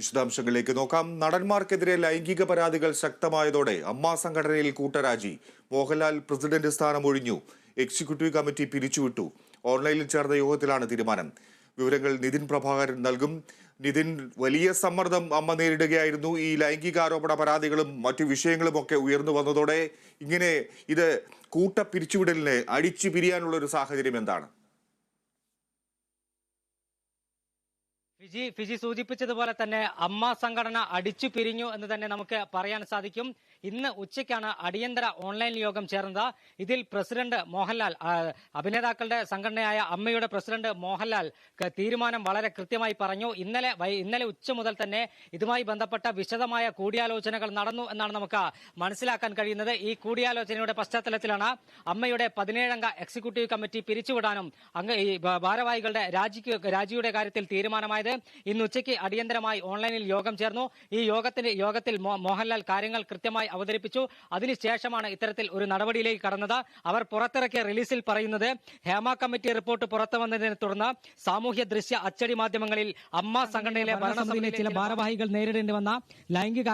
വിശദാംശങ്ങളിലേക്ക് നോക്കാം. നടന്മാർക്കെതിരെ ലൈംഗിക പരാതികൾ ശക്തമായതോടെ അമ്മ സംഘടനയിൽ കൂട്ടരാജി. മോഹൻലാൽ പ്രസിഡന്റ് സ്ഥാനം ഒഴിഞ്ഞു. എക്സിക്യൂട്ടീവ് കമ്മിറ്റി പിരിച്ചുവിട്ടു. ഓൺലൈനിൽ ചേർന്ന യോഗത്തിലാണ് തീരുമാനം. വിവരങ്ങൾ നിതിൻ പ്രഭാകരൻ നൽകും. നിതിൻ വലിയ സമ്മർദ്ദം അമ്മ നേരിടുകയായിരുന്നു. ഈ ലൈംഗികാരോപണ പരാതികളും മറ്റു വിഷയങ്ങളും ഒക്കെ ഉയർന്നു വന്നതോടെ ഇങ്ങനെ ഇത് കൂട്ട പിരിച്ചുവിടലിന് അടിച്ചു പിരിയാനുള്ള ഒരു സാഹചര്യം എന്താണ്? ഫിജി ഫിജി സൂചിപ്പിച്ചതുപോലെ തന്നെ അമ്മ സംഘടന അടിച്ചു പിരിഞ്ഞു എന്ന് തന്നെ നമുക്ക് പറയാൻ സാധിക്കും. ഇന്ന് ഉച്ചയ്ക്കാണ് അടിയന്തര ഓൺലൈൻ യോഗം ചേർന്നത്. ഇതിൽ പ്രസിഡന്റ് മോഹൻലാൽ അഭിനേതാക്കളുടെ സംഘടനയായ അമ്മയുടെ പ്രസിഡന്റ് മോഹൻലാൽ തീരുമാനം വളരെ കൃത്യമായി പറഞ്ഞു. ഇന്നലെ ഇന്നലെ ഉച്ച മുതൽ തന്നെ ഇതുമായി ബന്ധപ്പെട്ട വിശദമായ കൂടിയാലോചനകൾ നടന്നു എന്നാണ് നമുക്ക് മനസ്സിലാക്കാൻ കഴിയുന്നത്. ഈ കൂടിയാലോചനയുടെ പശ്ചാത്തലത്തിലാണ് അമ്മയുടെ പതിനേഴംഗ എക്സിക്യൂട്ടീവ് കമ്മിറ്റി പിരിച്ചുവിടാനും അംഗ ഭാരവാഹികളുടെ രാജിക്ക് രാജിയുടെ കാര്യത്തിൽ തീരുമാനമായത്. ഇന്ന് ഉച്ചയ്ക്ക് അടിയന്തരമായി ഓൺലൈനിൽ യോഗം ചേർന്നു. ഈ യോഗത്തിന് യോഗത്തിൽ മോഹൻലാൽ കാര്യങ്ങൾ കൃത്യമായി അവതരിപ്പിച്ചു. അതിനുശേഷമാണ് ഇത്തരത്തിൽ ഒരു നടപടിയിലേക്ക് കടന്നത്. അവർ പുറത്തിറക്കിയ റിലീസിൽ പറയുന്നത് ഹേമ കമ്മിറ്റി റിപ്പോർട്ട് പുറത്തു വന്നതിനെ തുടർന്ന് സാമൂഹ്യ ദൃശ്യ അച്ചടി മാധ്യമങ്ങളിൽ അമ്മ സംഘടനയിലെ ഭരണസമിതിയിലെ ചില ഭാരവാഹികൾ നേരിടേണ്ടി വന്ന ലൈംഗിക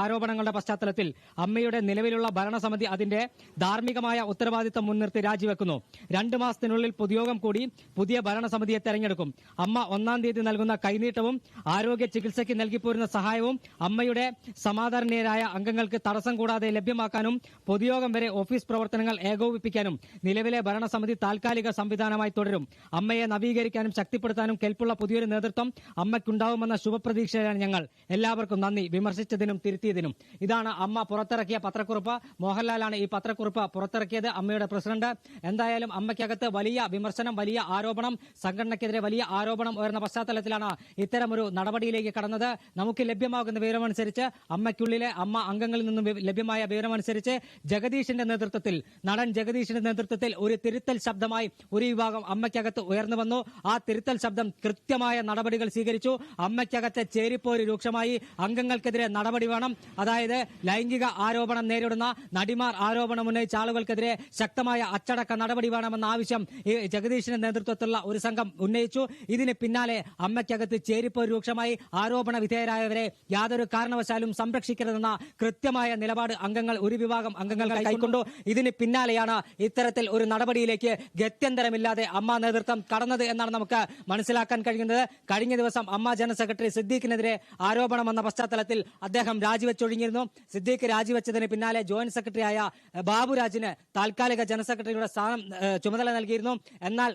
ആരോപണങ്ങളുടെ പശ്ചാത്തലത്തിൽ അമ്മയുടെ നിലവിലുള്ള ഭരണസമിതി അതിന്റെ ധാർമ്മികമായ ഉത്തരവാദിത്തം മുൻനിർത്തി രാജിവെക്കുന്നു. രണ്ടു മാസത്തിനുള്ളിൽ പൊതുയോഗം കൂടി പുതിയ ഭരണസമിതിയെ തെരഞ്ഞെടുക്കും. അമ്മ ഒന്നാം തീയതി നൽകുന്ന കൈനീട്ടവും ആരോഗ്യ ചികിത്സയ്ക്ക് നൽകിപ്പോരുന്ന സഹായവും അമ്മയുടെ സമാധാനീയരായ അംഗങ്ങൾക്ക് തടസ്സം കൂടാതെ ലഭ്യമാക്കാനും പൊതുയോഗം വരെ ഓഫീസ് പ്രവർത്തനങ്ങൾ ഏകോപിപ്പിക്കാനും നിലവിലെ ഭരണസമിതി താൽക്കാലിക സംവിധാനമായി തുടരും. അമ്മയെ നവീകരിക്കാനും ശക്തിപ്പെടുത്താനും കെൽപ്പുള്ള പുതിയൊരു നേതൃത്വം അമ്മയ്ക്കുണ്ടാവുമെന്ന ശുഭപ്രതീക്ഷയിലാണ് ഞങ്ങൾ. എല്ലാവർക്കും നന്ദി. വിമർശിച്ചതിനും തിരുത്തിയതിനും. ഇതാണ് അമ്മ പുറത്തിറക്കിയ പത്രക്കുറിപ്പ്. മോഹൻലാലാണ് ഈ പത്രക്കുറിപ്പ് പുറത്തിറക്കിയത് അമ്മയുടെ പ്രസിഡന്റ്. എന്തായാലും അമ്മയ്ക്കകത്ത് വലിയ വിമർശനം വലിയ ആരോപണം സംഘടനയ്ക്കെതിരെ വലിയ ആരോപണം ഉയർന്ന പശ്ചാത്തലത്തിലാണ് ഇത്തരമൊരു നടപടിയിലേക്ക് കടന്നത്. നമുക്ക് ലഭ്യമാകുന്ന വിവരമനുസരിച്ച് അമ്മയ്ക്കുള്ളിലെ അമ്മ അംഗങ്ങളിൽ നിന്നും വി- ലഭ്യമായ വിവരമനുസരിച്ച് ജഗദീഷിന്റെ നേതൃത്വത്തിൽ നടൻ ജഗദീഷിന്റെ നേതൃത്വത്തിൽ ഒരു തിരുത്തൽ ശബ്ദമായി ഒരു വിഭാഗം അമ്മയ്ക്കകത്ത് ഉയർന്നു വന്നു. ആ തിരുത്തൽ ശബ്ദം കൃത്യമായ നടപടികൾ സ്വീകരിച്ചു. അമ്മയ്ക്കകത്തെ ചേരിപ്പോര് രൂക്ഷമായി. അംഗങ്ങൾക്കെതിരെ നടപടി വേണം. അതായത് ലൈംഗിക ആരോപണം നേരിടുന്ന നടിമാർ ആരോപണം ഉന്നയിച്ച ആളുകൾക്കെതിരെ ശക്തമായ അച്ചടക്ക നടപടി വേണമെന്ന ആവശ്യം ജഗദീഷിന്റെ നേതൃത്വത്തിലുള്ള ഒരു സംഘം ഉന്നയിച്ചു. ഇതിന് പിന്നാലെ അമ്മയ്ക്കകത്ത് ചേരിപ്പോര് രൂക്ഷമായി. ആരോപണ വിധേയരായവരെ യാതൊരു കാരണവശാലും സംരക്ഷിക്കരുതെന്ന കൃത്യമായ നിലപാട് അംഗങ്ങൾ ഒരു വിഭാഗം അംഗങ്ങൾ കൈക്കൊണ്ടു. ഇതിന് പിന്നാലെയാണ് ഇത്തരത്തിൽ ഒരു നടപടിയിലേക്ക് ഗത്യന്തരമില്ലാതെ അമ്മ നേതൃത്വം കടന്നത് എന്നാണ് നമുക്ക് മനസ്സിലാക്കാൻ കഴിയുന്നത്. കഴിഞ്ഞ ദിവസം അമ്മ ജനറൽ സെക്രട്ടറി സിദ്ദീഖിനെതിരെ ആരോപണം വന്ന പശ്ചാത്തലത്തിൽ അദ്ദേഹം രാജിവെച്ചൊഴിഞ്ഞിരുന്നു. സിദ്ദീഖ് രാജിവെച്ചതിന് പിന്നാലെ ജോയിന്റ് സെക്രട്ടറിയായ ബാബുരാജിന് താൽക്കാലിക ജനറൽ സെക്രട്ടറിയുടെ സ്ഥാനം ചുമതല നൽകിയിരുന്നു. എന്നാൽ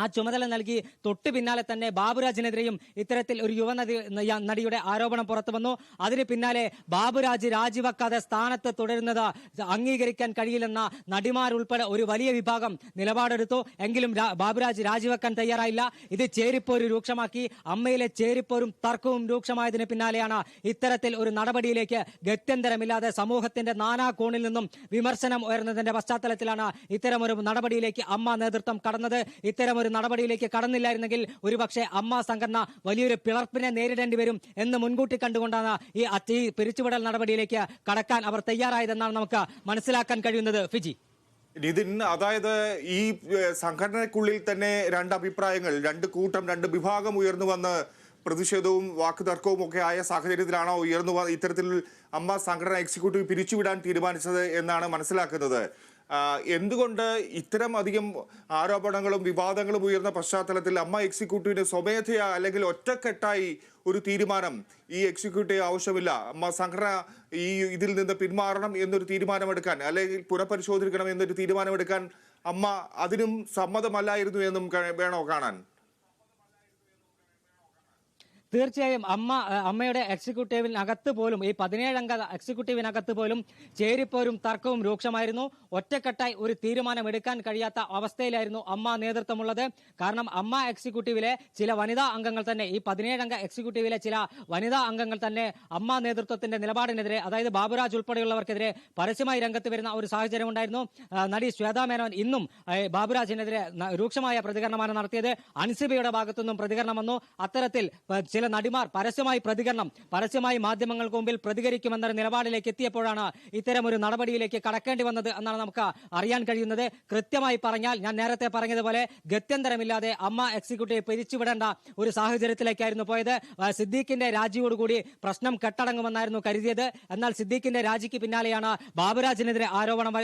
ആ ചുമതല നൽകി തൊട്ടു പിന്നാലെ തന്നെ ബാബുരാജിനെതിരെയും ഇത്തരത്തിൽ ഒരു യുവ നടിയുടെ ആരോപണം പുറത്തു വന്നു. അതിന് പിന്നാലെ ബാബുരാജ് രാജിവെക്കാതെ സ്ഥാനത്ത് തുടരുന്നത് അംഗീകരിക്കാൻ കഴിയില്ലെന്ന നടിമാരുൾപ്പെടെ ഒരു വലിയ വിഭാഗം നിലപാടെടുത്തു. എങ്കിലും ബാബുരാജ് രാജിവെക്കാൻ തയ്യാറായില്ല. ഇത് ചേരിപ്പോര് രൂക്ഷമാക്കി. അമ്മയിലെ ചേരിപ്പോരും തർക്കവും രൂക്ഷമായതിന് പിന്നാലെയാണ് ഇത്തരത്തിൽ ഒരു നടപടിയിലേക്ക് ഗത്യന്തരമില്ലാതെ സമൂഹത്തിന്റെ നാനാ കോണിൽ നിന്നും വിമർശനം ഉയർന്നതിന്റെ പശ്ചാത്തലത്തിലാണ് ഇത്തരമൊരു നടപടിയിലേക്ക് അമ്മ നേതൃത്വം കടന്നത്. ഇത്തരമൊരു നടപടിയിലേക്ക് കടന്നില്ലായിരുന്നെങ്കിൽ ഒരുപക്ഷെ അമ്മ സംഘടന വലിയൊരു പിളർപ്പിനെ നേരിടേണ്ടി വരും എന്ന് മുൻകൂട്ടി കണ്ടുകൊണ്ടാണ് ഈ ഈ പിരിച്ചുവിടൽ നടപടിയിലേക്ക് കടക്കാൻ അവർ തയ്യാറായതെന്നാണ് നമുക്ക് മനസ്സിലാക്കാൻ കഴിയുന്നത്. ഫിജി. നിതിൻ അതായത് ഈ സംഘടനക്കുള്ളിൽ തന്നെ രണ്ട് അഭിപ്രായങ്ങൾ രണ്ട് കൂട്ടം രണ്ട് വിഭാഗം ഉയർന്നു വന്ന് പ്രതിഷേധവും വാക്കുതർക്കവും ഒക്കെ ആയ സാഹചര്യത്തിലാണോ ഉയർന്നു ഇത്തരത്തിൽ അമ്മ സംഘടന എക്സിക്യൂട്ടീവ് പിരിച്ചുവിടാൻ തീരുമാനിച്ചത് എന്നാണ് മനസ്സിലാക്കുന്നത്. എന്തുകൊണ്ട് ഇത്തരം അധികം ആരോപണങ്ങളും വിവാദങ്ങളും ഉയർന്ന പശ്ചാത്തലത്തിൽ അമ്മ എക്സിക്യൂട്ടീവിന് സ്വമേധയാ അല്ലെങ്കിൽ ഒറ്റക്കെട്ടായി ഒരു തീരുമാനം ഈ എക്സിക്യൂട്ടീവ് ആവശ്യമില്ല? അമ്മ സംഘടന ഈ ഇതിൽ നിന്ന് പിന്മാറണം എന്നൊരു തീരുമാനമെടുക്കാൻ അല്ലെങ്കിൽ പുനഃപരിശോധിക്കണം എന്നൊരു തീരുമാനമെടുക്കാൻ അമ്മ അതിനും സമ്മതമല്ലായിരുന്നു എന്നും വേണോ കാണാൻ? തീർച്ചയായും അമ്മ അമ്മയുടെ എക്സിക്യൂട്ടീവിനകത്ത് പോലും ഈ പതിനേഴംഗ എക്സിക്യൂട്ടീവിനകത്ത് പോലും ചേരിപ്പോരും തർക്കവും രൂക്ഷമായിരുന്നു. ഒറ്റക്കെട്ടായി ഒരു തീരുമാനം എടുക്കാൻ കഴിയാത്ത അവസ്ഥയിലായിരുന്നു അമ്മ നേതൃത്വമുള്ളത്. കാരണം അമ്മ എക്സിക്യൂട്ടീവിലെ ചില വനിതാ അംഗങ്ങൾ തന്നെ ഈ പതിനേഴംഗ എക്സിക്യൂട്ടീവിലെ ചില വനിതാ അംഗങ്ങൾ തന്നെ അമ്മ നേതൃത്വത്തിന്റെ നിലപാടിനെതിരെ അതായത് ബാബുരാജ് ഉൾപ്പെടെയുള്ളവർക്കെതിരെ പരസ്യമായി രംഗത്ത് വരുന്ന ഒരു സാഹചര്യം ഉണ്ടായിരുന്നു. നടി ശ്വേതാ മേനോൻ ഇന്നും ബാബുരാജിനെതിരെ രൂക്ഷമായ പ്രതികരണമാണ് നടത്തിയത്. അൻസിബയുടെ ഭാഗത്തുനിന്നും പ്രതികരണം വന്നു. അത്തരത്തിൽ ചില ചില നടിമാർ പരസ്യമായി പ്രതികരണം പരസ്യമായി മാധ്യമങ്ങൾക്ക് മുമ്പിൽ പ്രതികരിക്കുമെന്നൊരു നിലപാടിലേക്ക് എത്തിയപ്പോഴാണ് ഇത്തരം ഒരു നടപടിയിലേക്ക് കടക്കേണ്ടി വന്നത് എന്നാണ് നമുക്ക് അറിയാൻ കഴിയുന്നത്. കൃത്യമായി പറഞ്ഞാൽ ഞാൻ നേരത്തെ പറഞ്ഞതുപോലെ ഗത്യന്തരമില്ലാതെ അമ്മ എക്സിക്യൂട്ടീവ് പിരിച്ചുവിടേണ്ട ഒരു സാഹചര്യത്തിലേക്കായിരുന്നു പോയത്. സിദ്ദീഖിന്റെ രാജിയോടുകൂടി പ്രശ്നം കെട്ടടങ്ങുമെന്നായിരുന്നു കരുതിയത്. എന്നാൽ സിദ്ദീഖിന്റെ രാജിക്ക് പിന്നാലെയാണ് ബാബുരാജിനെതിരെ ആരോപണം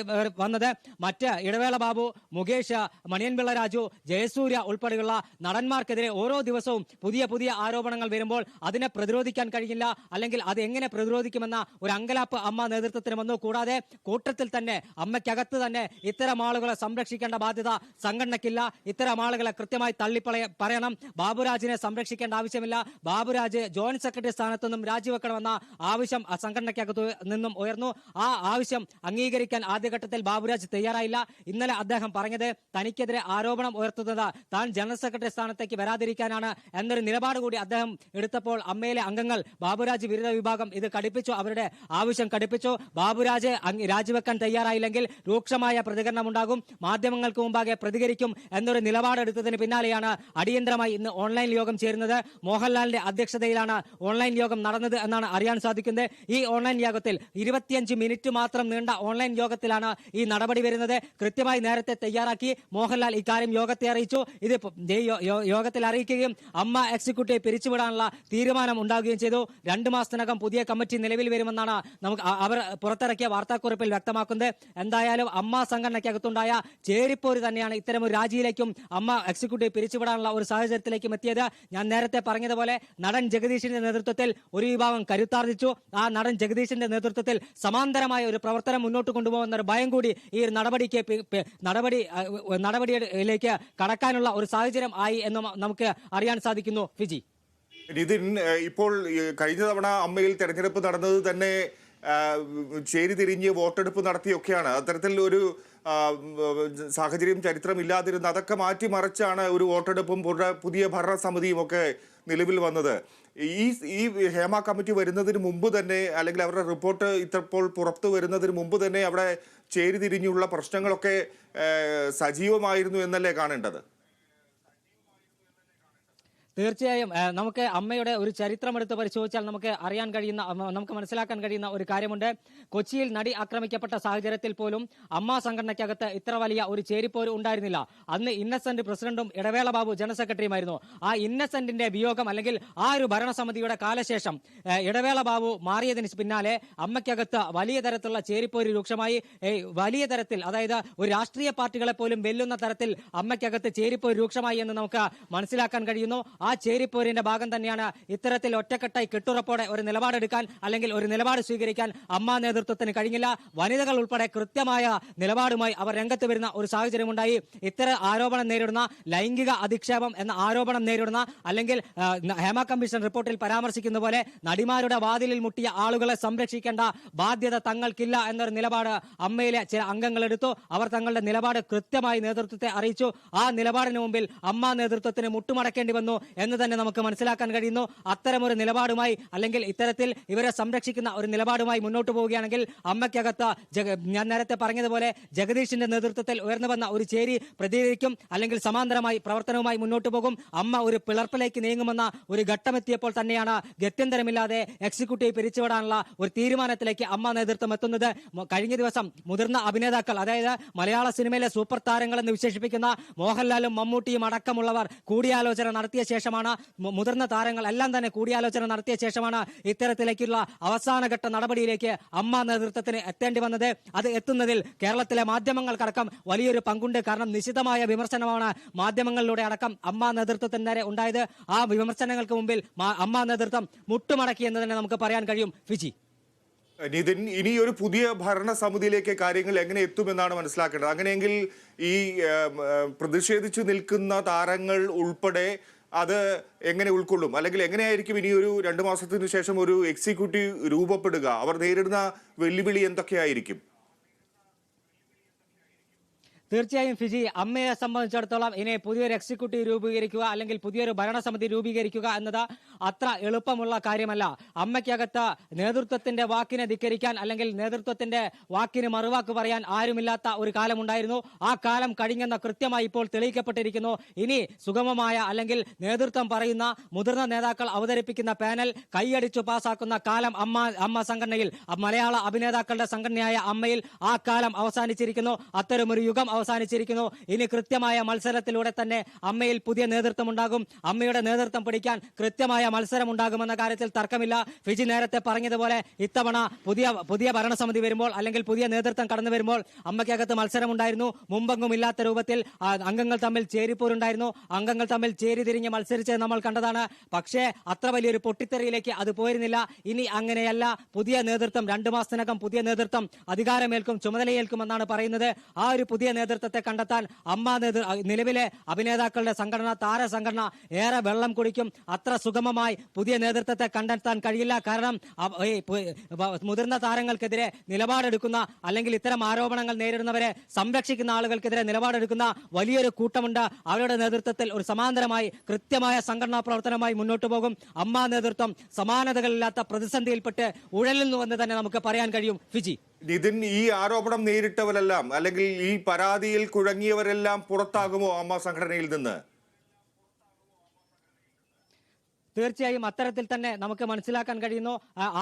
വന്നത്. മറ്റ് ഇടവേള ബാബു മുകേഷ് മണിയൻപിള്ള രാജു ജയസൂര്യ ഉൾപ്പെടെയുള്ള നടന്മാർക്കെതിരെ ഓരോ ദിവസവും പുതിയ പുതിയ ആരോപണങ്ങൾ വരുമ്പോൾ അതിനെ പ്രതിരോധിക്കാൻ കഴിയില്ല. അല്ലെങ്കിൽ അത് എങ്ങനെ പ്രതിരോധിക്കുമെന്ന ഒരു അങ്കലാപ്പ് അമ്മ നേതൃത്വത്തിന് വന്നു. കൂടാതെ കൂട്ടത്തിൽ തന്നെ അമ്മയ്ക്കകത്ത് തന്നെ ഇത്തരം ആളുകളെ സംരക്ഷിക്കേണ്ട ബാധ്യത സംഘടനയ്ക്കില്ല. ഇത്തരം ആളുകളെ കൃത്യമായി തള്ളിപ്പളയ പറയണം. ബാബുരാജിനെ സംരക്ഷിക്കേണ്ട ആവശ്യമില്ല. ബാബുരാജ് ജോയിന്റ് സെക്രട്ടറി സ്ഥാനത്തു നിന്നും രാജിവെക്കണമെന്ന ആവശ്യം സംഘടനയ്ക്കകത്ത് നിന്നും ഉയർന്നു. ആ ആവശ്യം അംഗീകരിക്കാൻ ആദ്യഘട്ടത്തിൽ ബാബുരാജ് തയ്യാറായില്ല. ഇന്നലെ അദ്ദേഹം പറഞ്ഞത് തനിക്കെതിരെ ആരോപണം ഉയർത്തുന്നത് താൻ ജനറൽ സെക്രട്ടറി സ്ഥാനത്തേക്ക് വരാതിരിക്കാനാണ് എന്നൊരു നിലപാട് കൂടി അദ്ദേഹം എടുത്തപ്പോൾ അമ്മയിലെ അംഗങ്ങൾ ബാബുരാജ് വിരുദ്ധ വിഭാഗം ഇത് കടുപ്പിച്ചു അവരുടെ ആവശ്യം കടുപ്പിച്ചു. ബാബുരാജ് രാജിവെക്കാൻ തയ്യാറായില്ലെങ്കിൽ രൂക്ഷമായ പ്രതികരണം ഉണ്ടാകും മാധ്യമങ്ങൾക്ക് മുമ്പാകെ പ്രതികരിക്കും എന്നൊരു നിലപാടെടുത്തതിന് പിന്നാലെയാണ് അടിയന്തരമായി ഇന്ന് ഓൺലൈൻ യോഗം ചേരുന്നത്. മോഹൻലാലിന്റെ അധ്യക്ഷതയിലാണ് ഓൺലൈൻ യോഗം നടന്നത് എന്നാണ് അറിയാൻ സാധിക്കുന്നത്. ഈ ഓൺലൈൻ യോഗത്തിൽ ഇരുപത്തിയഞ്ച് മിനിറ്റ് മാത്രം നീണ്ട ഓൺലൈൻ യോഗത്തിലാണ് ഈ നടപടി വരുന്നത്. കൃത്യമായി നേരത്തെ തയ്യാറാക്കി മോഹൻലാൽ ഇക്കാര്യം യോഗത്തെ അറിയിച്ചു. ഇത് യോഗത്തിൽ അറിയിക്കുകയും അമ്മ എക്സിക്യൂട്ടീവ് പിരിച്ചുവിടാനുള്ള തീരുമാനം ഉണ്ടാവുകയും ചെയ്തു. രണ്ട് മാസത്തിനകം പുതിയ കമ്മിറ്റി നിലവിൽ വരുമെന്നാണ് നമുക്ക് അവർ പുറത്തിറക്കിയ വാർത്താക്കുറിപ്പിൽ വ്യക്തമാക്കുന്നത്. എന്തായാലും അമ്മ സംഘടനയ്ക്കകത്തുണ്ടായ ചേരിപ്പോര് തന്നെയാണ് ഇത്തരം ഒരു രാജിയിലേക്കും അമ്മ എക്സിക്യൂട്ടീവ് പിരിച്ചുവിടാനുള്ള ഒരു സാഹചര്യത്തിലേക്കും എത്തിയത്. ഞാൻ നേരത്തെ പറഞ്ഞതുപോലെ നടൻ ജഗദീഷിന്റെ നേതൃത്വത്തിൽ ഒരു വിഭാഗം കരുത്താർജിച്ചു. ആ നടൻ ജഗദീഷിന്റെ നേതൃത്വത്തിൽ സമാന്തരമായ ഒരു പ്രവർത്തനം മുന്നോട്ട് കൊണ്ടുപോകുന്ന ഒരു ഭയം കൂടി ഈ നടപടിക്ക് നടപടി നടപടിയിലേക്ക് കടക്കാനുള്ള ഒരു സാഹചര്യം ആയി എന്ന് നമുക്ക് അറിയാൻ സാധിക്കുന്നു. ഫിജി. നിതിൻ ഇപ്പോൾ കഴിഞ്ഞ തവണ അമ്മയിൽ തെരഞ്ഞെടുപ്പ് നടന്നത് തന്നെ ചേരി തിരിഞ്ഞ് വോട്ടെടുപ്പ് നടത്തിയൊക്കെയാണ്. അത്തരത്തിൽ ഒരു സാഹചര്യം ചരിത്രം ഇല്ലാതിരുന്ന അതൊക്കെ മാറ്റിമറിച്ചാണ് ഒരു വോട്ടെടുപ്പും പുതിയ ഭരണസമിതിയും ഒക്കെ നിലവിൽ വന്നത്. ഈ ഈ ഹേമ കമ്മിറ്റി വരുന്നതിന് മുമ്പ് തന്നെ അല്ലെങ്കിൽ അവരുടെ റിപ്പോർട്ട് ഇത്രപ്പോൾ പുറത്തു വരുന്നതിന് മുമ്പ് തന്നെ അവിടെ ചേരി തിരിഞ്ഞുള്ള പ്രശ്നങ്ങളൊക്കെ സജീവമായിരുന്നു എന്നല്ലേ കാണേണ്ടത്? തീർച്ചയായും നമുക്ക് അമ്മയുടെ ഒരു ചരിത്രം എടുത്ത് പരിശോധിച്ചാൽ നമുക്ക് അറിയാൻ കഴിയുന്ന നമുക്ക് മനസ്സിലാക്കാൻ കഴിയുന്ന ഒരു കാര്യമുണ്ട്. കൊച്ചിയിൽ നടി ആക്രമിക്കപ്പെട്ട സാഹചര്യത്തിൽ പോലും അമ്മ സംഘടനയ്ക്കകത്ത് ഇത്ര വലിയ ഒരു ചേരിപ്പോര് ഉണ്ടായിരുന്നില്ല. അന്ന് ഇന്നസെന്റ് പ്രസിഡന്റും ഇടവേള ബാബു ജനറൽ സെക്രട്ടറിയുമായിരുന്നു. ആ ഇന്നസെന്റിന്റെ വിയോഗം അല്ലെങ്കിൽ ആ ഒരു ഭരണസമിതിയുടെ കാലശേഷം ഇടവേള ബാബു മാറിയതിന് പിന്നാലെ അമ്മയ്ക്കകത്ത് വലിയ തരത്തിലുള്ള ചേരിപ്പോര് രൂക്ഷമായി. വലിയ തരത്തിൽ അതായത് ഒരു രാഷ്ട്രീയ പാർട്ടികളെ പോലും വെല്ലുന്ന തരത്തിൽ അമ്മയ്ക്കകത്ത് ചേരിപ്പോര് രൂക്ഷമായി എന്ന് നമുക്ക് മനസ്സിലാക്കാൻ കഴിയുന്നു. ആ ചേരിപ്പോരിന്റെ ഭാഗം തന്നെയാണ് ഇത്തരത്തിൽ ഒറ്റക്കെട്ടായി കെട്ടുറപ്പോടെ ഒരു നിലപാടെടുക്കാൻ അല്ലെങ്കിൽ ഒരു നിലപാട് സ്വീകരിക്കാൻ അമ്മ നേതൃത്വത്തിന് കഴിഞ്ഞില്ല. വനിതകൾ ഉൾപ്പെടെ കൃത്യമായ നിലപാടുമായി അവർ രംഗത്ത് വരുന്ന ഒരു സാഹചര്യമുണ്ടായി. ഇത്തരം ആരോപണം നേരിടുന്ന ലൈംഗിക അധിക്ഷേപം എന്ന ആരോപണം നേരിടുന്ന അല്ലെങ്കിൽ ഹേമ കമ്മീഷൻ റിപ്പോർട്ടിൽ പരാമർശിക്കുന്ന പോലെ നടിമാരുടെ വാതിലിൽ മുട്ടിയ ആളുകളെ സംരക്ഷിക്കേണ്ട ബാധ്യത തങ്ങൾക്കില്ല എന്നൊരു നിലപാട് അമ്മയിലെ ചില അംഗങ്ങൾ എടുത്തു. അവർ തങ്ങളുടെ നിലപാട് കൃത്യമായി നേതൃത്വത്തെ അറിയിച്ചു. ആ നിലപാടിന് മുമ്പിൽ അമ്മ നേതൃത്വത്തിന് മുട്ടുമടക്കേണ്ടി വന്നു. എന്ന് തന്നെ നമുക്ക് മനസ്സിലാക്കാൻ കഴിയുന്നു. അത്തരമൊരു നിലപാടുമായി അല്ലെങ്കിൽ ഇത്തരത്തിൽ ഇവരെ സംരക്ഷിക്കുന്ന ഒരു നിലപാടുമായി മുന്നോട്ട് പോവുകയാണെങ്കിൽ അമ്മയ്ക്കകത്ത് ഞാൻ നേരത്തെ പറഞ്ഞതുപോലെ ജഗദീഷിന്റെ നേതൃത്വത്തിൽ ഉയർന്നു വന്ന ഒരു ചേരി പ്രതികരിക്കും അല്ലെങ്കിൽ സമാന്തരമായി പ്രവർത്തനവുമായി മുന്നോട്ട് പോകും. അമ്മ ഒരു പിളർപ്പിലേക്ക് നീങ്ങുമെന്ന ഒരു ഘട്ടമെത്തിയപ്പോൾ തന്നെയാണ് ഗത്യന്തരമില്ലാതെ എക്സിക്യൂട്ടീവ് പിരിച്ചുവിടാനുള്ള ഒരു തീരുമാനത്തിലേക്ക് അമ്മ നേതൃത്വം എത്തുന്നത്. കഴിഞ്ഞ ദിവസം മുതിർന്ന അഭിനേതാക്കൾ അതായത് മലയാള സിനിമയിലെ സൂപ്പർ താരങ്ങൾ എന്ന് വിശേഷിപ്പിക്കുന്ന മോഹൻലാലും മമ്മൂട്ടിയും അടക്കമുള്ളവർ കൂടിയാലോചന നടത്തിയ ശേഷമാണ് മുതിർന്ന താരങ്ങൾ എല്ലാം തന്നെ കൂടിയാലോചന നടത്തിയ ശേഷമാണ് ഇത്തരത്തിലേക്കുള്ള അവസാനഘട്ട നടപടിയിലേക്ക് അമ്മ നേതൃത്വത്തിന് എത്തേണ്ടി വന്നത്. അത് എത്തുന്നതിൽ കേരളത്തിലെ മാധ്യമങ്ങൾക്കടക്കം വലിയൊരു പങ്കുണ്ട്. കാരണം നിശിതമായ വിമർശനമാണ് മാധ്യമങ്ങളിലൂടെ അടക്കം അമ്മ നേതൃത്വത്തിന് നേരെ ഉണ്ടായത്. ആ വിമർശനങ്ങൾക്ക് മുമ്പിൽ അമ്മ നേതൃത്വം മുട്ടുമടക്കി എന്ന് തന്നെ നമുക്ക് പറയാൻ കഴിയും. ഫിജി. നിതിൻ ഇനി ഒരു പുതിയ ഭരണ ഭരണസമിതിയിലേക്ക് കാര്യങ്ങൾ എങ്ങനെ എത്തുമെന്നാണ് മനസ്സിലാക്കേണ്ടത്? അങ്ങനെയെങ്കിൽ ഈ പ്രതിഷേധിച്ചു നിൽക്കുന്ന താരങ്ങൾ ഉൾപ്പെടെ അത് എങ്ങനെ ഉൾക്കൊള്ളും? അല്ലെങ്കിൽ എങ്ങനെയായിരിക്കും ഇനി ഒരു രണ്ട് മാസത്തിനു ശേഷം ഒരു എക്സിക്യൂട്ടീവ് രൂപപ്പെടുക? അവർ നേരിടുന്ന വെല്ലുവിളി എന്തൊക്കെയായിരിക്കും? തീർച്ചയായും ഫിജി അമ്മയെ സംബന്ധിച്ചിടത്തോളം ഇനി പുതിയൊരു എക്സിക്യൂട്ടീവ് രൂപീകരിക്കുക അല്ലെങ്കിൽ പുതിയൊരു ഭരണസമിതി രൂപീകരിക്കുക എന്നത് അത്ര എളുപ്പമുള്ള കാര്യമല്ല. അമ്മയ്ക്കകത്ത് നേതൃത്വത്തിന്റെ വാക്കിനെ ധിക്കരിക്കാൻ അല്ലെങ്കിൽ നേതൃത്വത്തിന്റെ വാക്കിന് മറുവാക്ക് പറയാൻ ആരുമില്ലാത്ത ഒരു കാലമുണ്ടായിരുന്നു. ആ കാലം കഴിഞ്ഞെന്ന കൃത്യമായി ഇപ്പോൾ തെളിയിക്കപ്പെട്ടിരിക്കുന്നു. ഇനി സുഗമമായ അല്ലെങ്കിൽ നേതൃത്വം പറയുന്ന മുതിർന്ന നേതാക്കൾ അവതരിപ്പിക്കുന്ന പാനൽ കൈയടിച്ചു പാസാക്കുന്ന കാലം അമ്മ അമ്മ സംഘടനയിൽ മലയാള അഭിനേതാക്കളുടെ സംഘടനയായ അമ്മയിൽ ആ കാലം അവസാനിച്ചിരിക്കുന്നു. അത്തരമൊരു യുഗം അവസാനിച്ചിരിക്കുന്നു. ഇനി കൃത്യമായ മത്സരത്തിലൂടെ തന്നെ അമ്മയിൽ പുതിയ നേതൃത്വം ഉണ്ടാകും അമ്മയുടെ നേതൃത്വം പിടിക്കാൻ കൃത്യമായ മത്സരം ഉണ്ടാകുമെന്ന കാര്യത്തിൽ തർക്കമില്ല. ഫിജി നേരത്തെ പറഞ്ഞതുപോലെ ഇത്തവണ പുതിയ പുതിയ ഭരണസമിതി വരുമ്പോൾ അല്ലെങ്കിൽ പുതിയ നേതൃത്വം കടന്നു വരുമ്പോൾ അമ്മയ്ക്കകത്ത് മത്സരം ഉണ്ടായിരുന്നു മുമ്പെങ്ങും ഇല്ലാത്ത രൂപത്തിൽ അംഗങ്ങൾ തമ്മിൽ ചേരിപ്പോരുണ്ടായിരുന്നു. അംഗങ്ങൾ തമ്മിൽ ചേരി തിരിഞ്ഞ് മത്സരിച്ചത് നമ്മൾ കണ്ടതാണ്. പക്ഷേ അത്ര വലിയൊരു പൊട്ടിത്തെറിയിലേക്ക് അത് പോയിരുന്നില്ല. ഇനി അങ്ങനെയല്ല. പുതിയ നേതൃത്വം രണ്ടു മാസത്തിനകം പുതിയ നേതൃത്വം അധികാരമേൽക്കും ചുമതലയേൽക്കുമെന്നാണ് പറയുന്നത്. ആ ഒരു പുതിയ നേതൃത്വത്തെ കണ്ടെത്താൻ അമ്മ നിലവിലെ അഭിനേതാക്കളുടെ സംഘടന താര സംഘടന ഏറെ വെള്ളം കുടിക്കും. അത്ര സുഗമമായി പുതിയ നേതൃത്വത്തെ കണ്ടെത്താൻ കഴിയില്ല. കാരണം മുതിർന്ന താരങ്ങൾക്കെതിരെ നിലപാടെടുക്കുന്ന അല്ലെങ്കിൽ ഇത്തരം ആരോപണങ്ങൾ നേരിടുന്നവരെ സംരക്ഷിക്കുന്ന ആളുകൾക്കെതിരെ നിലപാടെടുക്കുന്ന വലിയൊരു കൂട്ടമുണ്ട്. അവരുടെ നേതൃത്വത്തിൽ ഒരു സമാന്തരമായി കൃത്യമായ സംഘടനാ പ്രവർത്തനമായി മുന്നോട്ട് പോകും. അമ്മ നേതൃത്വം സമാനതകളില്ലാത്ത പ്രതിസന്ധിയിൽപ്പെട്ട് ഉഴലിൽ നിന്ന് തന്നെ നമുക്ക് പറയാൻ കഴിയും. ഫിജി. നിതിൻ ഈ ആരോപണം നേരിട്ടവരെല്ലാം അല്ലെങ്കിൽ ഈ പരാതിയിൽ കുഴങ്ങിയവരെല്ലാം പുറത്താകുമോ അമ്മ സംഘടനയിൽ നിന്ന്? തീർച്ചയായും അത്തരത്തിൽ തന്നെ നമുക്ക് മനസ്സിലാക്കാൻ കഴിയുന്നു.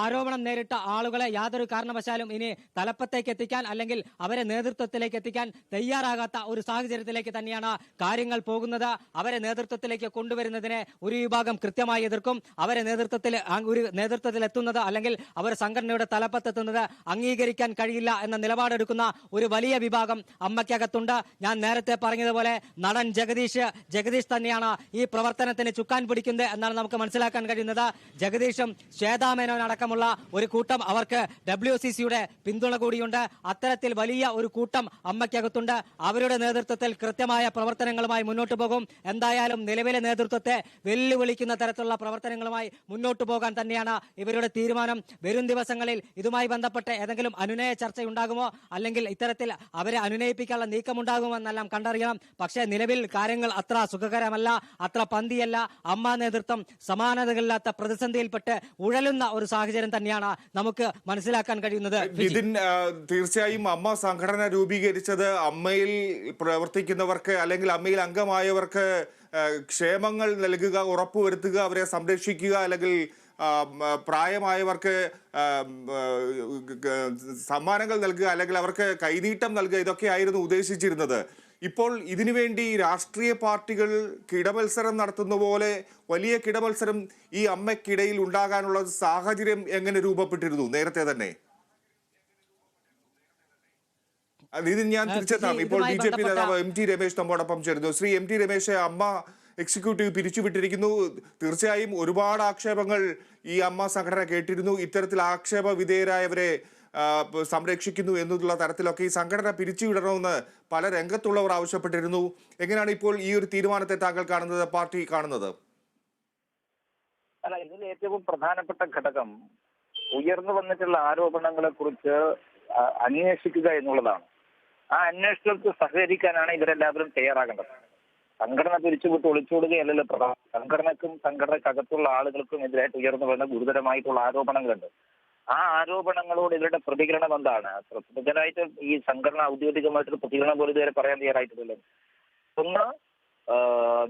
ആരോപണം നേരിട്ട ആളുകളെ യാതൊരു കാരണവശാലും ഇനി തലപ്പത്തേക്ക് എത്തിക്കാൻ അല്ലെങ്കിൽ അവരെ നേതൃത്വത്തിലേക്ക് എത്തിക്കാൻ തയ്യാറാകാത്ത ഒരു സാഹചര്യത്തിലേക്ക് തന്നെയാണ് കാര്യങ്ങൾ പോകുന്നത്. അവരെ നേതൃത്വത്തിലേക്ക് കൊണ്ടുവരുന്നതിനെ ഒരു വിഭാഗം കൃത്യമായി എതിർക്കും. അവരെ നേതൃത്വത്തിൽ ഒരു നേതൃത്വത്തിൽ എത്തുന്നത് അല്ലെങ്കിൽ അവർ സംഘടനയുടെ തലപ്പത്തെത്തുന്നത് അംഗീകരിക്കാൻ കഴിയില്ല എന്ന നിലപാടെടുക്കുന്ന ഒരു വലിയ വിഭാഗം അമ്മയ്ക്കകത്തുണ്ട്. ഞാൻ നേരത്തെ പറഞ്ഞതുപോലെ നടൻ ജഗദീഷ്. ജഗദീഷ് തന്നെയാണ് ഈ പ്രവർത്തനത്തിന് ചുക്കാൻ പിടിക്കുന്നത് എന്നാണ് മനസ്സിലാക്കാൻ കഴിയുന്നത് ജഗദീഷും ശ്വേതാമേനോൻ അടക്കമുള്ള ഒരു കൂട്ടം അവർക്ക് ഡബ്ല്യു സി സിയുടെ പിന്തുണ കൂടിയുണ്ട്. അത്തരത്തിൽ വലിയ ഒരു കൂട്ടം അമ്മയ്ക്കകത്തുണ്ട്. അവരുടെ നേതൃത്വത്തിൽ കൃത്യമായ പ്രവർത്തനങ്ങളുമായി മുന്നോട്ട് പോകും. എന്തായാലും നിലവിലെ നേതൃത്വത്തെ വെല്ലുവിളിക്കുന്ന തരത്തിലുള്ള പ്രവർത്തനങ്ങളുമായി മുന്നോട്ട് പോകാൻ തന്നെയാണ് ഇവരുടെ തീരുമാനം. വരും ദിവസങ്ങളിൽ ഇതുമായി ബന്ധപ്പെട്ട് ഏതെങ്കിലും അനുനയ ചർച്ചയുണ്ടാകുമോ? അല്ലെങ്കിൽ ഇത്തരത്തിൽ അവരെ അനുനയിപ്പിക്കാനുള്ള നീക്കമുണ്ടാകുമെന്നെല്ലാം കണ്ടറിയണം. പക്ഷേ നിലവിൽ കാര്യങ്ങൾ അത്ര സുഖകരമല്ല അത്ര പന്തിയല്ല. അമ്മ നേതൃത്വം സമാനതകളില്ലാത്ത പ്രതിസന്ധിയിൽപ്പെട്ട് ഉഴലുന്ന ഒരു സാഹചര്യം തന്നെയാണ് നമുക്ക് മനസ്സിലാക്കാൻ കഴിയുന്നത് ഇതിൻ തീർച്ചയായും അമ്മ സംഘടന രൂപീകരിച്ചത് അമ്മയിൽ പ്രവർത്തിക്കുന്നവർക്ക് അല്ലെങ്കിൽ അമ്മയിൽ അംഗമായവർക്ക് ക്ഷേമങ്ങൾ നൽകുക ഉറപ്പുവരുത്തുക അവരെ സംരക്ഷിക്കുക അല്ലെങ്കിൽ പ്രായമായവർക്ക് സമ്മാനങ്ങൾ നൽകുക അല്ലെങ്കിൽ അവർക്ക് കൈനീട്ടം നൽകുക ഇതൊക്കെയായിരുന്നു ഉദ്ദേശിച്ചിരുന്നത്. ഇപ്പോൾ ഇതിനുവേണ്ടി രാഷ്ട്രീയ പാർട്ടികൾ കിടമത്സരം നടത്തുന്ന പോലെ വലിയ കിടമത്സരം ഈ അമ്മയ്ക്കിടയിൽ ഉണ്ടാകാനുള്ള സാഹചര്യം എങ്ങനെ രൂപപ്പെട്ടിരുന്നു? നേരത്തെ തന്നെ. ഇത് ഞാൻ തിരിച്ചെത്താം. ഇപ്പോൾ ബി ജെ പി നേതാവ് എം ടി രമേശ് നമ്മോടൊപ്പം ചേരുന്നു. ശ്രീ എം ടി രമേശ് അമ്മ എക്സിക്യൂട്ടീവ് പിരിച്ചുവിട്ടിരിക്കുന്നു. തീർച്ചയായും ഒരുപാട് ആക്ഷേപങ്ങൾ ഈ അമ്മ സംഘടന കേട്ടിരുന്നു. ഇത്തരത്തിൽ ആക്ഷേപ വിധേയരായവരെ സംരക്ഷിക്കുന്നു എന്നുള്ള തരത്തിലൊക്കെ ഈ സംഘടന പിരിച്ചുവിടണമെന്ന് പല രംഗത്തുള്ളവർ ആവശ്യപ്പെട്ടിരുന്നു. എങ്ങനെയാണ് ഇപ്പോൾ ഈ ഒരു തീരുമാനത്തെ താങ്കൾ കാണുന്നത് പാർട്ടി കാണുന്നത്? അല്ല ഇതിൽ ഏറ്റവും പ്രധാനപ്പെട്ട ഘടകം ഉയർന്നു വന്നിട്ടുള്ള ആരോപണങ്ങളെ കുറിച്ച് അന്വേഷിക്കുക എന്നുള്ളതാണ്. ആ അന്വേഷണത്തിൽ സഹകരിക്കാനാണ് ഇവരെല്ലാവരും തയ്യാറാകേണ്ടത്. സംഘടന പിരിച്ചുവിട്ട് ഒളിച്ചോടുകയല്ലല്ലോ പ്രധാനം. സംഘടനക്കും സംഘടനക്കകത്തുള്ള ആളുകൾക്കും എതിരായിട്ട് ഉയർന്നു വന്ന ഗുരുതരമായിട്ടുള്ള ആരോപണങ്ങളുണ്ട്. ആ ആരോപണങ്ങളോട് ഇവരുടെ പ്രതികരണം എന്താണ്? പ്രതികരണമായിട്ട് ഈ സംഘടന ഔദ്യോഗികമായിട്ടൊരു പ്രതികരണം പോലും ഇതുവരെ പറയാൻ തയ്യാറായിട്ടില്ലല്ലോ. ഒന്ന്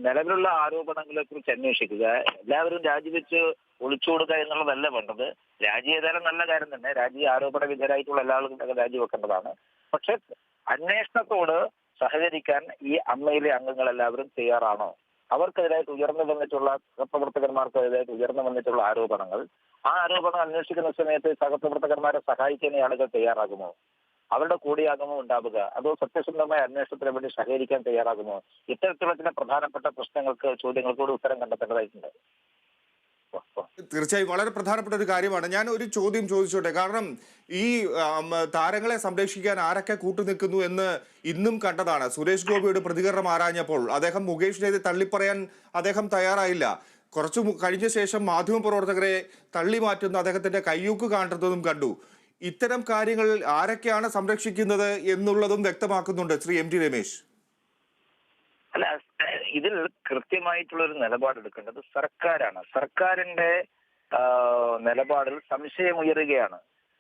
നിലവിലുള്ള ആരോപണങ്ങളെ കുറിച്ച് അന്വേഷിക്കുക. എല്ലാവരും രാജിവെച്ച് ഒളിച്ചു കൊടുക്കുക എന്നുള്ളതല്ല വേണ്ടത്. രാജി ഏതായാലും നല്ല കാര്യം തന്നെ. രാജി ആരോപണ വിധേയരായിട്ടുള്ള എല്ലാ ആളുകളും രാജിവെക്കേണ്ടതാണ് പക്ഷെ അന്വേഷണത്തോട് സഹകരിക്കാൻ ഈ അമ്മയിലെ അംഗങ്ങൾ എല്ലാവരും തയ്യാറാണോ? അവർക്കെതിരായിട്ട് ഉയർന്നു വന്നിട്ടുള്ള സഹപ്രവർത്തകന്മാർക്കെതിരായിട്ട് ഉയർന്നു വന്നിട്ടുള്ള ആരോപണങ്ങൾ. ആ ആരോപണം അന്വേഷിക്കുന്ന സമയത്ത് സഹപ്രവർത്തകന്മാരെ സഹായിക്കാൻ ആളുകൾ തയ്യാറാകുമോ? അവരുടെ കൂടിയാകുമോ ഉണ്ടാവുക? അതോ സത്യസന്ധമായ അന്വേഷണത്തിന് വേണ്ടി സഹകരിക്കാൻ തയ്യാറാകുമോ? ഇത്തരത്തിലുള്ള ചില പ്രധാനപ്പെട്ട പ്രശ്നങ്ങൾക്ക് ചോദ്യങ്ങൾക്കൂടി ഉത്തരം കണ്ടെത്തേണ്ടതായിട്ടുണ്ട്. തീർച്ചയായും വളരെ പ്രധാനപ്പെട്ട ഒരു കാര്യമാണ്. ഞാൻ ഒരു ചോദ്യം ചോദിച്ചോട്ടെ? കാരണം ഈ താരങ്ങളെ സംരക്ഷിക്കാൻ ആരൊക്കെ കൂട്ടുനിൽക്കുന്നു എന്ന് ഇന്നും കണ്ടതാണ്. സുരേഷ് ഗോപിയുടെ പ്രതികരണം ആരാഞ്ഞപ്പോൾ അദ്ദേഹം മുകേഷിനെ തള്ളിപ്പറയാൻ അദ്ദേഹം തയ്യാറായില്ല. കുറച്ചു കഴിഞ്ഞ ശേഷം മാധ്യമപ്രവർത്തകരെ തള്ളി മാറ്റുന്ന അദ്ദേഹത്തിന്റെ കയ്യൂക്ക് കാണുന്നതും കണ്ടു. ഇത്തരം കാര്യങ്ങൾ ആരൊക്കെയാണ് സംരക്ഷിക്കുന്നത് എന്നുള്ളതും വ്യക്തമാക്കുന്നുണ്ട് ശ്രീ എം ടി രമേശ്. അല്ല ഇതിൽ കൃത്യമായിട്ടുള്ള ഒരു നിലപാടെടുക്കേണ്ടത് സർക്കാരാണ്. സർക്കാരിന്റെ നിലപാടിൽ സംശയമുയരുകയാണ്.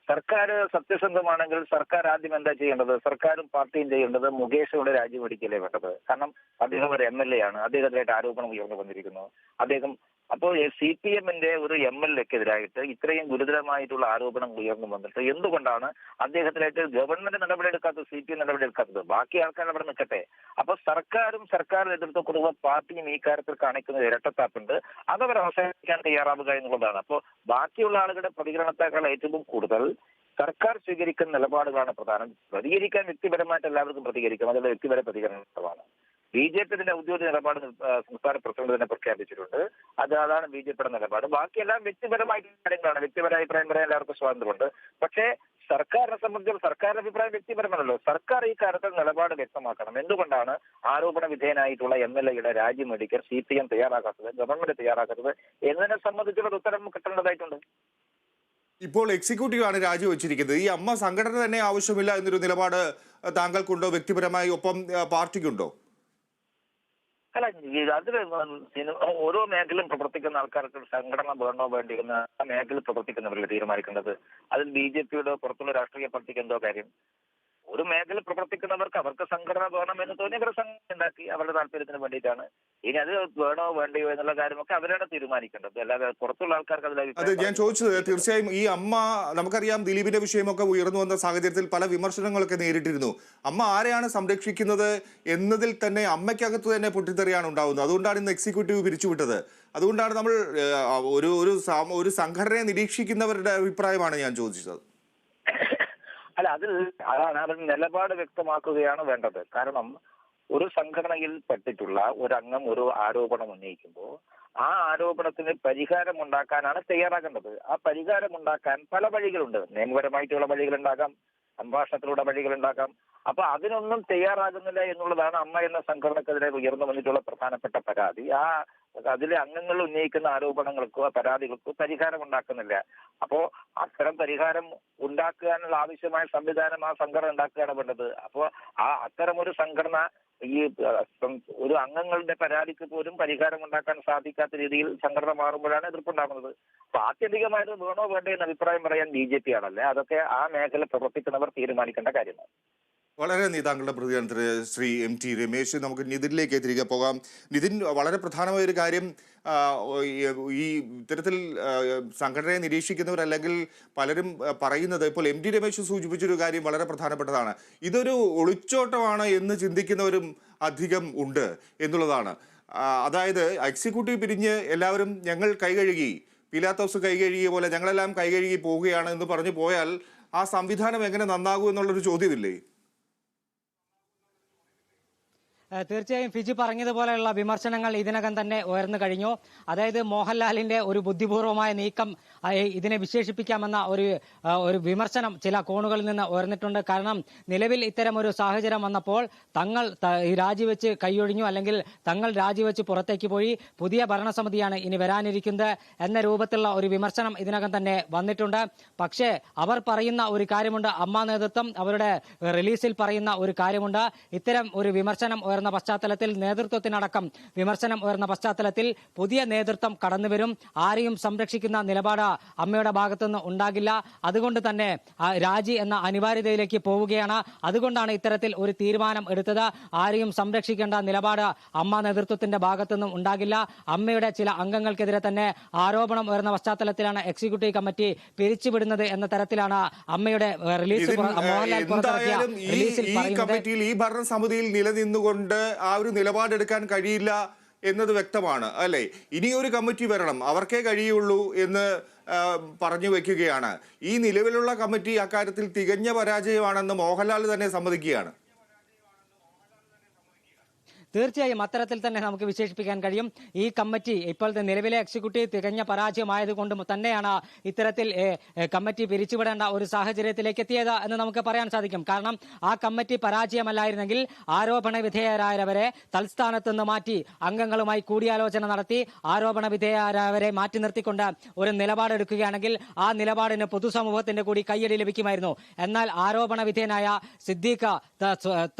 സർക്കാർ സത്യസന്ധമാണെങ്കിൽ സർക്കാർ ആദ്യം എന്താ ചെയ്യേണ്ടത്? സർക്കാരും പാർട്ടിയും ചെയ്യേണ്ടത് മുകേഷോട് രാജിവെടിക്കലേ വേണ്ടത്. കാരണം അദ്ദേഹം ഒരു എം എൽ എ ആണ്. അദ്ദേഹത്തിനായിട്ട് ആരോപണം ഉയർന്നു വന്നിരിക്കുന്നു. അദ്ദേഹം അപ്പോൾ സി പി എമ്മിന്റെ ഒരു എം എൽ എക്കെതിരായിട്ട് ഇത്രയും ഗുരുതരമായിട്ടുള്ള ആരോപണം ഉയർന്നു വന്നിട്ട് എന്തുകൊണ്ടാണ് അദ്ദേഹത്തിനായിട്ട് ഗവൺമെന്റ് നടപടിയെടുക്കാത്തത് സി പി എം നടപടിയെടുക്കാത്തത്? ബാക്കി ആൾക്കാർ അവിടെ നിൽക്കട്ടെ. അപ്പൊ സർക്കാരും സർക്കാർ നേതൃത്വ കുടുംബ പാർട്ടിയും ഈ കാര്യത്തിൽ കാണിക്കുന്ന ഇരട്ടത്താപ്പുണ്ട്. അതവർ അവസാനിക്കാൻ തയ്യാറാവുക എന്നുള്ളതാണ്. അപ്പോൾ ബാക്കിയുള്ള ആളുകളുടെ പ്രതികരണത്തെക്കാൾ ഏറ്റവും കൂടുതൽ സർക്കാർ സ്വീകരിക്കുന്ന നിലപാടുകളാണ് പ്രധാനം. പ്രതികരിക്കാൻ വ്യക്തിപരമായിട്ട് എല്ലാവർക്കും പ്രതികരിക്കാം. അതിന്റെ വ്യക്തിപര പ്രതികരണമാണ് ബി ജെ പി ഇതിന്റെ ഔദ്യോഗിക നിലപാട് സംസ്ഥാന പ്രസിഡന്റ് തന്നെ പ്രഖ്യാപിച്ചിട്ടുണ്ട്. അത് അതാണ് ബി ജെ പിയുടെ നിലപാട്. ബാക്കിയെല്ലാം വ്യക്തിപരമായിട്ടുള്ള കാര്യങ്ങളാണ്. വ്യക്തിപര അഭിപ്രായം പറയാൻ എല്ലാവർക്കും സ്വാതന്ത്ര്യമുണ്ട്. പക്ഷേ സർക്കാരിനെ സംബന്ധിച്ച് സർക്കാരിന്റെ അഭിപ്രായം വ്യക്തിപരമല്ലല്ലോ സർക്കാർ ഈ കാര്യത്തിൽ നിലപാട് വ്യക്തമാക്കണം. എന്തുകൊണ്ടാണ് ആരോപണ വിധേയനായിട്ടുള്ള എം എൽ എയുടെ രാജ്യം മേടിക്കാൻ സി പി എം തയ്യാറാക്കാത്തത് ഗവൺമെന്റ് തയ്യാറാക്കാത്തത് എന്നതിനെ സംബന്ധിച്ചുള്ള ഉത്തരം കിട്ടേണ്ടതായിട്ടുണ്ട്. ഇപ്പോൾ എക്സിക്യൂട്ടീവ് ആണ് രാജിവെച്ചിരിക്കുന്നത് ഈ അമ്മ സംഘടന തന്നെ ആവശ്യമില്ല എന്നൊരു നിലപാട് താങ്കൾക്കുണ്ടോ? വ്യക്തിപരമായി ഒപ്പം പാർട്ടിക്കുണ്ടോ? അല്ല അതിൽ ഓരോ മേഖലയും പ്രവർത്തിക്കുന്ന ആൾക്കാർക്ക് സംഘടന വേണോ വേണ്ടി എന്ന് ആ മേഖലയിൽ പ്രവർത്തിക്കുന്നവരല്ലേ തീരുമാനിക്കേണ്ടത്? അതിൽ ബി ജെ പിയുടെ പുറത്തുള്ള രാഷ്ട്രീയ പാർട്ടിക്ക് എന്തോ കാര്യം? ഒരു മേഖല പ്രവർത്തിക്കുന്നവർക്ക് അവർക്ക് സംഘടന വേണമെന്ന് തോന്നി അവർ സംഘടന ഉണ്ടാക്കി അവരുടെ താല്പര്യത്തിന് വേണ്ടിയിട്ടാണ്. ഇനി അത് വേണോ വേണ്ടയോ എന്നുള്ള കാര്യമൊക്കെ അവരാണ് തീരുമാനിക്കേണ്ടത്. അല്ലാതെ പുറത്തുള്ള ആൾക്കാർക്ക് അതിൽ അത് ഞാൻ ചോദിച്ചത് തീർച്ചയായും ഈ അമ്മ നമുക്കറിയാം ദിലീപിന്റെ വിഷയമൊക്കെ ഉയർന്നു വന്ന സാഹചര്യത്തിൽ പല വിമർശനങ്ങളൊക്കെ നേരിട്ടിരുന്നു. അമ്മ ആരെയാണ് സംരക്ഷിക്കുന്നത് എന്നതിൽ തന്നെ അമ്മയ്ക്കകത്ത് തന്നെ പൊട്ടിത്തെറിയാണ് ഉണ്ടാവുന്നത്. അതുകൊണ്ടാണ് ഇന്ന് എക്സിക്യൂട്ടീവ് പിരിച്ചുവിട്ടത്. അതുകൊണ്ടാണ് നമ്മൾ ഒരു ഒരു ഒരു സംഘടനയെ നിരീക്ഷിക്കുന്നവരുടെ അഭിപ്രായമാണ് ഞാൻ ചോദിച്ചത്. അതിൽ അതാണ് അതിൽ നിലപാട് വ്യക്തമാക്കുകയാണ് വേണ്ടത്. കാരണം ഒരു സംഘടനയിൽ പെട്ടിട്ടുള്ള ഒരു അംഗം ഒരു ആരോപണം ഉന്നയിക്കുമ്പോൾ ആ ആരോപണത്തിന് പരിഹാരം ഉണ്ടാക്കാനാണ് തയ്യാറാകേണ്ടത്. ആ പരിഹാരം ഉണ്ടാക്കാൻ പല വഴികളുണ്ട്. നിയമപരമായിട്ടുള്ള വഴികളുണ്ടാകാം സംഭാഷണത്തിലൂടെ വഴികളുണ്ടാക്കാം അപ്പൊ അതിനൊന്നും തയ്യാറാകുന്നില്ല എന്നുള്ളതാണ് അമ്മ എന്ന സംഘടനക്കെതിരെ ഉയർന്നു വന്നിട്ടുള്ള പ്രധാനപ്പെട്ട പരാതി. ആ അതിലെ അംഗങ്ങൾ ഉന്നയിക്കുന്ന ആരോപണങ്ങൾക്കോ പരാതികൾക്കോ പരിഹാരം ഉണ്ടാക്കുന്നില്ല അപ്പോ അത്തരം പരിഹാരം ഉണ്ടാക്കാനുള്ള ആവശ്യമായ സംവിധാനം ആ സംഘടന ഉണ്ടാക്കുകയാണ് വേണ്ടത്. അപ്പോ ആ അത്തരം ഒരു സംഘടന ഈ ഒരു അംഗങ്ങളുടെ പരാതിക്ക് പോലും പരിഹാരം ഉണ്ടാക്കാൻ സാധിക്കാത്ത രീതിയിൽ സംഘടന മാറുമ്പോഴാണ് എതിർപ്പുണ്ടാകുന്നത്. അപ്പൊ ആത്യന്തികമായത് വേണോ വേണ്ടോ എന്ന അഭിപ്രായം പറയാൻ ബി ജെ പി ആണല്ലേ? അതൊക്കെ ആ മേഖല പ്രവർത്തിക്കുന്നവർ തീരുമാനിക്കേണ്ട കാര്യമാണ്. വളരെ നന്ദി താങ്കളുടെ പ്രതികരണത്തിന് ശ്രീ എം ടി രമേശ് നമുക്ക് നിതിനിലേക്ക് തിരികെ പോകാം. നിതിൻ വളരെ പ്രധാനമായ ഒരു കാര്യം ഈ- ഇത്തരത്തിൽ സംഘടനയെ നിരീക്ഷിക്കുന്നവരല്ലെങ്കിൽ പലരും പറയുന്നത് ഇപ്പോൾ എം ടി രമേശ് സൂചിപ്പിച്ചൊരു കാര്യം വളരെ പ്രധാനപ്പെട്ടതാണ്. ഇതൊരു ഒളിച്ചോട്ടമാണ് എന്ന് ചിന്തിക്കുന്നവരും അധികം ഉണ്ട് എന്നുള്ളതാണ്. അതായത് എക്സിക്യൂട്ടീവ് പിരിഞ്ഞ് എല്ലാവരും ഞങ്ങൾ കൈകഴുകി പിലാത്തോസ് കൈകഴുകിയ പോലെ ഞങ്ങളെല്ലാം കൈകഴുകി പോവുകയാണ് എന്ന് പറഞ്ഞു പോയാൽ ആ സംവിധാനം എങ്ങനെ നന്നാകൂ എന്നുള്ളൊരു ചോദ്യമില്ലേ? തീർച്ചയായും ഫിജി പറഞ്ഞതുപോലെയുള്ള വിമർശനങ്ങൾ ഇതിനകം തന്നെ ഉയർന്നു കഴിഞ്ഞു. അതായത് മോഹൻലാലിന്റെ ഒരു ബുദ്ധിപൂർവമായ നീക്കം ഇതിനെ വിശേഷിപ്പിക്കാമെന്ന ഒരു ഒരു വിമർശനം ചില കോണുകളിൽ നിന്ന് ഉയർന്നിട്ടുണ്ട്. കാരണം നിലവിൽ ഇത്തരം ഒരു സാഹചര്യം വന്നപ്പോൾ തങ്ങൾ രാജിവെച്ച് കൈയൊഴിഞ്ഞു അല്ലെങ്കിൽ തങ്ങൾ രാജിവെച്ച് പുറത്തേക്ക് പോയി പുതിയ ഭരണസമിതിയാണ് ഇനി വരാനിരിക്കുന്നത് എന്ന രൂപത്തിലുള്ള ഒരു വിമർശനം ഇതിനകം തന്നെ വന്നിട്ടുണ്ട്. പക്ഷേ അവർ പറയുന്ന ഒരു കാര്യമുണ്ട്. അമ്മ നേതൃത്വം അവരുടെ റിലീസിൽ പറയുന്ന ഒരു കാര്യമുണ്ട്. ഇത്തരം ഒരു വിമർശനം ഉയർന്ന പശ്ചാത്തലത്തിൽ നേതൃത്വത്തിനടക്കം വിമർശനം ഉയർന്ന പശ്ചാത്തലത്തിൽ പുതിയ നേതൃത്വം കടന്നുവരും. ആരെയും സംരക്ഷിക്കുന്ന നിലപാട് അമ്മയുടെ ഭാഗത്തുനിന്ന് ഉണ്ടാകില്ല. അതുകൊണ്ട് തന്നെ രാജി എന്ന അനിവാര്യതയിലേക്ക് പോവുകയാണ്. അതുകൊണ്ടാണ് ഇത്തരത്തിൽ ഒരു തീരുമാനം എടുത്തത്. ആരെയും സംരക്ഷിക്കേണ്ട നിലപാട് അമ്മ നേതൃത്വത്തിന്റെ ഭാഗത്തുനിന്നും ഉണ്ടാകില്ല. അമ്മയുടെ ചില അംഗങ്ങൾക്കെതിരെ തന്നെ ആരോപണം ഉയർന്ന പശ്ചാത്തലത്തിലാണ് എക്സിക്യൂട്ടീവ് കമ്മിറ്റി പിരിച്ചുവിടുന്നത് എന്ന തരത്തിലാണ് അമ്മയുടെ റിലീസ് മോഹൻലാൽ പുറത്തിറക്കിയ റിലീസിൽ ഈ കമ്മിറ്റിയിൽ ഈ ഭരണസമിതിയിൽ നിലനിന്നുകൊണ്ട് ആ ഒരു നിലപാടെടുക്കാൻ കഴിയില്ല എന്നത് വ്യക്തമാണ് അല്ലേ? ഇനിയൊരു കമ്മിറ്റി വരണം അവർക്കേ കഴിയുള്ളൂ എന്ന് പറഞ്ഞു വയ്ക്കുകയാണ് ഈ നിലവിലുള്ള കമ്മിറ്റി അക്കാര്യത്തിൽ തികഞ്ഞ പരാജയമാണെന്ന് മോഹൻലാൽ തന്നെ സമ്മതിക്കുകയാണ്. തീർച്ചയായും അത്തരത്തിൽ തന്നെ നമുക്ക് വിശേഷിപ്പിക്കാൻ കഴിയും. ഈ കമ്മിറ്റി ഇപ്പോഴത്തെ നിലവിലെ എക്സിക്യൂട്ടീവ് തികഞ്ഞ പരാജയമായതുകൊണ്ട് തന്നെയാണ് ഇത്തരത്തിൽ കമ്മിറ്റി പിരിച്ചുവിടേണ്ട ഒരു സാഹചര്യത്തിലേക്ക് എത്തിയത് എന്ന് നമുക്ക് പറയാൻ സാധിക്കും. കാരണം ആ കമ്മിറ്റി പരാജയമല്ലായിരുന്നെങ്കിൽ ആരോപണ വിധേയരായവരെ തൽസ്ഥാനത്ത് നിന്ന് മാറ്റി അംഗങ്ങളുമായി കൂടിയാലോചന നടത്തി ആരോപണ വിധേയരായവരെ മാറ്റി നിർത്തിക്കൊണ്ട് ഒരു നിലപാടെടുക്കുകയാണെങ്കിൽ ആ നിലപാടിന് പൊതുസമൂഹത്തിന്റെ കൂടി കയ്യടി ലഭിക്കുമായിരുന്നു. എന്നാൽ ആരോപണ വിധേയനായ സിദ്ദീഖ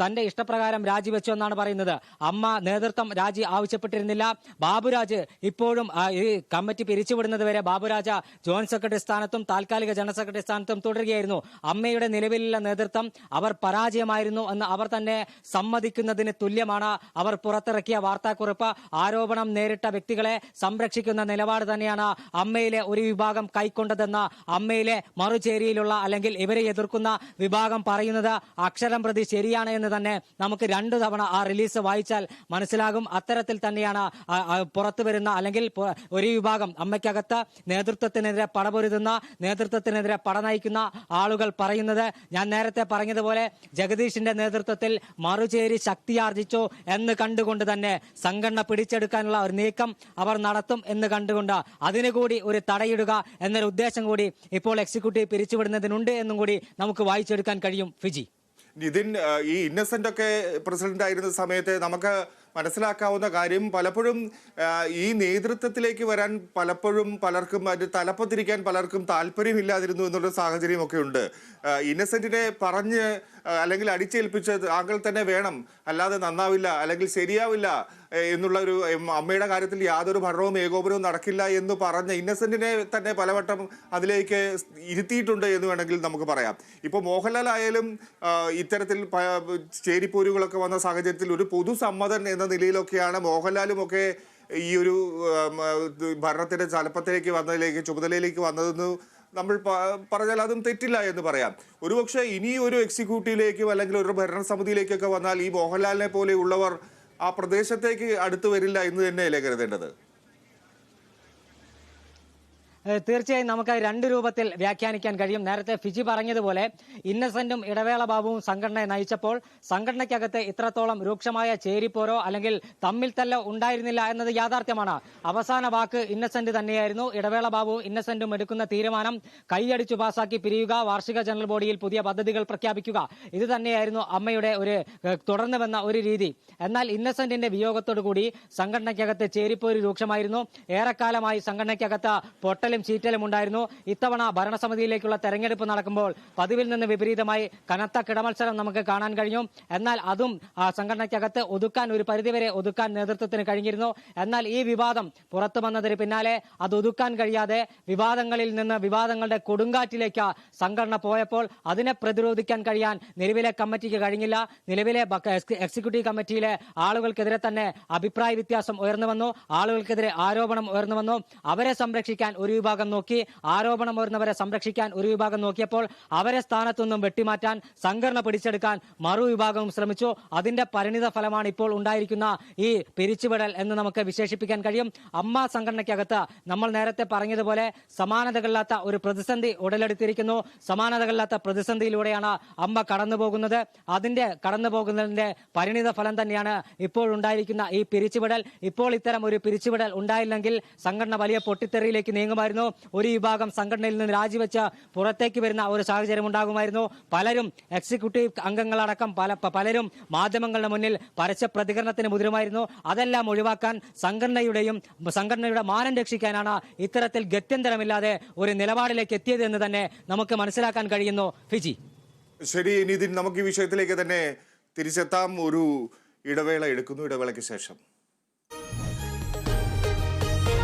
തന്റെ ഇഷ്ടപ്രകാരം രാജിവെച്ചു എന്നാണ് പറയുന്നത്. അമ്മ നേതൃത്വം രാജി ആവശ്യപ്പെട്ടിരുന്നില്ല. ബാബുരാജ് ഇപ്പോഴും ഈ കമ്മിറ്റി പിരിച്ചുവിടുന്നത് വരെ ബാബുരാജ ജോയിന്റ് സെക്രട്ടറി സ്ഥാനത്തും താൽക്കാലിക ജനറൽ സെക്രട്ടറി സ്ഥാനത്തും തുടരുകയായിരുന്നു. അമ്മയുടെ നിലവിലുള്ള നേതൃത്വം അവർ പരാജയമായിരുന്നു എന്ന് അവർ തന്നെ സമ്മതിക്കുന്നതിന് തുല്യമാണ്. അവർ പുറത്തിറക്കിയ വാർത്താക്കുറിപ്പ് ആരോപണം നേരിട്ട വ്യക്തികളെ സംരക്ഷിക്കുന്ന നിലപാട് തന്നെയാണ് അമ്മയിലെ ഒരു വിഭാഗം കൈക്കൊണ്ടതെന്ന് അമ്മയിലെ മറുചേരിയിലുള്ള അല്ലെങ്കിൽ ഇവരെ എതിർക്കുന്ന വിഭാഗം പറയുന്നത് അക്ഷരം പ്രതി ശരിയാണ് എന്ന് തന്നെ നമുക്ക് രണ്ടു തവണ ആ റിലീസ് വായിച്ചാൽ മനസ്സിലാകും അത്തരത്തിൽ തന്നെയാണ് പുറത്തു വരുന്ന അല്ലെങ്കിൽ ഒരു വിഭാഗം അമ്മയ്ക്കകത്ത് നേതൃത്വത്തിനെതിരെ പടപൊരുതുന്ന നേതൃത്വത്തിനെതിരെ പട നയിക്കുന്ന ആളുകൾ പറയുന്നത് ഞാൻ നേരത്തെ പറഞ്ഞതുപോലെ ജഗദീഷിന്റെ നേതൃത്വത്തിൽ മറുചേരി ശക്തിയാർജിച്ചു എന്ന് കണ്ടുകൊണ്ട് തന്നെ സംഘടന പിടിച്ചെടുക്കാനുള്ള ഒരു നീക്കം അവർ നടത്തും എന്ന് കണ്ടുകൊണ്ട് അതിനുകൂടി ഒരു തടയിടുക എന്നൊരു ഉദ്ദേശം കൂടി ഇപ്പോൾ എക്സിക്യൂട്ടീവ് പിരിച്ചുവിടുന്നതിനുണ്ട് എന്നും കൂടി നമുക്ക് വായിച്ചെടുക്കാൻ കഴിയും. ഫിജി. നിതിൻ ഈ ഇന്നസെന്റ് ഒക്കെ പ്രസിഡന്റ് ആയിരുന്ന സമയത്ത് നമുക്ക് മനസ്സിലാക്കാവുന്ന കാര്യം പലപ്പോഴും ഈ നേതൃത്വത്തിലേക്ക് വരാൻ പലപ്പോഴും പലർക്കും അത് തലപ്പത്തിരിക്കാൻ പലർക്കും താല്പര്യമില്ലാതിരുന്നു എന്നുള്ള സാഹചര്യമൊക്കെ ഉണ്ട്. ഇന്നസെന്റിനെ പറഞ്ഞ് അല്ലെങ്കിൽ അടിച്ചേൽപ്പിച്ച് താങ്കൾ തന്നെ വേണം. അല്ലാതെ നന്നാവില്ല അല്ലെങ്കിൽ ശരിയാവില്ല എന്നുള്ള ഒരു അമ്മയുടെ കാര്യത്തിൽ യാതൊരു ഭരണവും ഏകോപനവും നടക്കില്ല എന്ന് പറഞ്ഞ ഇന്നസെന്റിനെ തന്നെ പലവട്ടം അതിലേക്ക് ഇരുത്തിയിട്ടുണ്ട് എന്ന് വേണമെങ്കിൽ നമുക്ക് പറയാം. ഇപ്പോൾ മോഹൻലാൽ ആയാലും ഇത്തരത്തിൽ ചേരിപ്പോരുകളൊക്കെ വന്ന സാഹചര്യത്തിൽ ഒരു പൊതുസമ്മതൻ എന്ന നിലയിലൊക്കെയാണ് മോഹൻലാലും ഒക്കെ ഈ ഒരു ഭരണത്തിന്റെ തലപ്പത്തിലേക്ക് വന്നതിലേക്ക് ചുമതലയിലേക്ക് വന്നതെന്ന് നമ്മൾ പറഞ്ഞാൽ അതും തെറ്റില്ല എന്ന് പറയാം. ഒരുപക്ഷെ ഇനി ഒരു എക്സിക്യൂട്ടീവിലേക്കും അല്ലെങ്കിൽ ഒരു ഭരണസമിതിയിലേക്കൊക്കെ വന്നാൽ ഈ മോഹൻലാലിനെ പോലെയുള്ളവർ ആ പ്രദേശത്തേക്ക് അടുത്തു വരില്ല എന്ന് തന്നെയല്ലേ കരുതേണ്ടത്? തീർച്ചയായും നമുക്ക് രണ്ട് രൂപത്തിൽ വ്യാഖ്യാനിക്കാൻ കഴിയും. നേരത്തെ ഫിജി പറഞ്ഞതുപോലെ ഇന്നസെന്റും ഇടവേള ബാബുവും സംഘടനയെ നയിച്ചപ്പോൾ സംഘടനയ്ക്കകത്ത് ഇത്രത്തോളം രൂക്ഷമായ ചേരിപ്പോരോ അല്ലെങ്കിൽ തമ്മിൽ തല്ലോ ഉണ്ടായിരുന്നില്ല എന്നത് യാഥാർത്ഥ്യമാണ്. അവസാന വാക്ക് ഇന്നസെന്റ് തന്നെയായിരുന്നു. ഇടവേള ബാബുവും ഇന്നസെന്റും എടുക്കുന്ന തീരുമാനം കൈയടിച്ചു പാസാക്കി പിരിയുക വാർഷിക ജനറൽ ബോഡിയിൽ പുതിയ പദ്ധതികൾ പ്രഖ്യാപിക്കുക. ഇത് തന്നെയായിരുന്നു അമ്മയുടെ ഒരു തുടർന്നു വന്ന ഒരു രീതി. എന്നാൽ ഇന്നസെന്റിന്റെ വിയോഗത്തോടു കൂടി സംഘടനയ്ക്കകത്ത് ചേരിപ്പോര് രൂക്ഷമായിരുന്നു. ഏറെക്കാലമായി സംഘടനയ്ക്കകത്ത് പൊട്ടലും ചീറ്റലും ഉണ്ടായിരുന്നു. ഇത്തവണ ഭരണസമിതിയിലേക്കുള്ള തെരഞ്ഞെടുപ്പ് നടക്കുമ്പോൾ പതിവിൽ നിന്ന് വിപരീതമായി കനത്ത കിടമത്സരം നമുക്ക് കാണാൻ കഴിഞ്ഞു. എന്നാൽ അതും സംഘടനയ്ക്കകത്ത് ഒതുക്കാൻ ഒരു പരിധിവരെ ഒതുക്കാൻ നേതൃത്വത്തിന് കഴിഞ്ഞിരുന്നു. എന്നാൽ ഈ വിവാദം പുറത്തു വന്നതിന് പിന്നാലെ അത് ഒതുക്കാൻ കഴിയാതെ വിവാദങ്ങളിൽ നിന്ന് വിവാദങ്ങളുടെ കൊടുങ്കാറ്റിലേക്ക് സംഘടന പോയപ്പോൾ അതിനെ പ്രതിരോധിക്കാൻ കഴിയാൻ നിലവിലെ കമ്മിറ്റിക്ക് കഴിഞ്ഞില്ല. നിലവിലെ എക്സിക്യൂട്ടീവ് കമ്മിറ്റിയിലെ ആളുകൾക്കെതിരെ തന്നെ അഭിപ്രായ വ്യത്യാസം ഉയർന്നു വന്നു. ആളുകൾക്കെതിരെ ആരോപണം ഉയർന്നു വന്നു. അവരെ സംരക്ഷിക്കാൻ ഒരു വിഭാഗം നോക്കി ആരോപണം വരുന്നവരെ സംരക്ഷിക്കാൻ ഒരു വിഭാഗം നോക്കിയപ്പോൾ അവരെ സ്ഥാനത്തുനിന്നും വെട്ടിമാറ്റാൻ സംഘടന പിടിച്ചെടുക്കാൻ മറുവിഭാഗവും ശ്രമിച്ചു. അതിന്റെ പരിണിത ഫലമാണ് ഇപ്പോൾ ഉണ്ടായിരിക്കുന്ന ഈ പിരിച്ചുവിടൽ എന്ന് നമുക്ക് വിശേഷിപ്പിക്കാൻ കഴിയും. അമ്മ സംഘടനയ്ക്കകത്ത് നമ്മൾ നേരത്തെ പറഞ്ഞതുപോലെ സമാനതകളില്ലാത്ത ഒരു പ്രതിസന്ധി ഉടലെടുത്തിരിക്കുന്നു. സമാനതകളില്ലാത്ത പ്രതിസന്ധിയിലൂടെയാണ് അമ്മ കടന്നുപോകുന്നത്. അതിന്റെ കടന്നുപോകുന്നതിന്റെ പരിണിത ഫലം തന്നെയാണ് ഇപ്പോൾ ഉണ്ടായിരിക്കുന്ന ഈ പിരിച്ചുവിടൽ. ഇപ്പോൾ ഇത്തരം ഒരു പിരിച്ചുവിടൽ ഉണ്ടായില്ലെങ്കിൽ സംഘടന വലിയ പൊട്ടിത്തെറിയിലേക്ക് നീങ്ങുമായിരുന്നു. ഒരു വിഭാഗം സംഘടനയിൽ നിന്ന് രാജിവെച്ച് പുറത്തേക്ക് വരുന്ന ഒരു സാഹചര്യം ഉണ്ടാകുമായിരുന്നു. പലരും എക്സിക്യൂട്ടീവ് അംഗങ്ങളടക്കം പല പലരും മാധ്യമങ്ങളുടെ മുന്നിൽ പരസ്യ പ്രതികരണത്തിന് മുതിരുമായിരുന്നു. അതെല്ലാം ഒഴിവാക്കാൻ സംഘടനയുടെയും സംഘടനയുടെ മാനം രക്ഷിക്കാനാണ് ഇത്തരത്തിൽ ഗത്യന്തരമില്ലാതെ ഒരു നിലപാടിലേക്ക് എത്തിയത് എന്ന് തന്നെ നമുക്ക് മനസ്സിലാക്കാൻ കഴിയുന്നു. ഫിജി. ശരി നിതിൻ നമുക്ക് ഈ വിഷയത്തിലേക്ക് തന്നെ തിരിച്ചെത്താം. ഒരു ഇടവേള എടുക്കുന്നു ഇടവേളയ്ക്ക് ശേഷം.